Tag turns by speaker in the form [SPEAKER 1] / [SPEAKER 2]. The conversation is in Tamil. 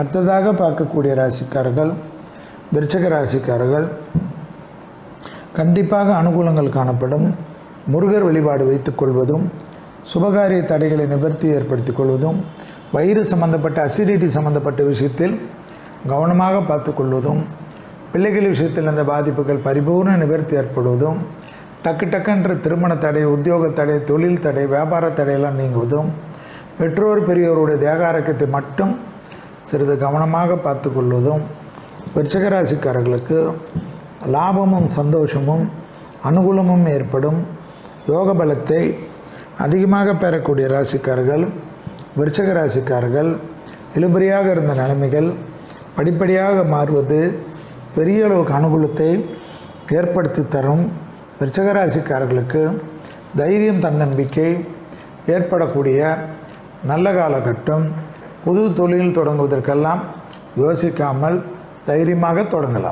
[SPEAKER 1] அடுத்ததாக பார்க்கக்கூடிய ராசிக்காரர்கள் விருச்சக ராசிக்காரர்கள் கண்டிப்பாக அனுகூலங்கள் காணப்படும். முருகர் வழிபாடு வைத்துக்கொள்வதும் சுபகாரிய தடைகளை நிவர்த்தி ஏற்படுத்திக் கொள்வதும் வயிறு சம்பந்தப்பட்ட அசிடிட்டி சம்பந்தப்பட்ட விஷயத்தில் கவனமாக பார்த்துக்கொள்வதும் பிள்ளைகள் விஷயத்தில் அந்த பாதிப்புகள் பரிபூர்ண நிவர்த்தி ஏற்படுவதும் டக்கு டக்குன்ற திருமண தடை உத்தியோக தடை தொழில் தடை வியாபார தடையெல்லாம் நீங்குவதும் பெற்றோர் பெரியோருடைய தேகாரக்கத்தை மட்டும் சிறிது கவனமாக பார்த்துக்கொள்வதும் கொள்வதும் ராசிக்காரர்களுக்கு லாபமும் சந்தோஷமும் அனுகூலமும் ஏற்படும். யோக பலத்தை அதிகமாக பெறக்கூடிய ராசிக்காரர்கள் விருச்சக ராசிக்காரர்கள் இழுபறியாக இருந்த நிலைமைகள் படிப்படியாக மாறுவது பெரிய அளவுக்கு அனுகூலத்தை ஏற்படுத்தி தரும் விருச்சக ராசிக்காரர்களுக்கு தைரியம் தன்னம்பிக்கை ஏற்படக்கூடிய நல்ல காலகட்டம் புது தொழில் தொடங்குவதற்கெல்லாம் யோசிக்காமல் தைரியமாக தொடங்கலாம்.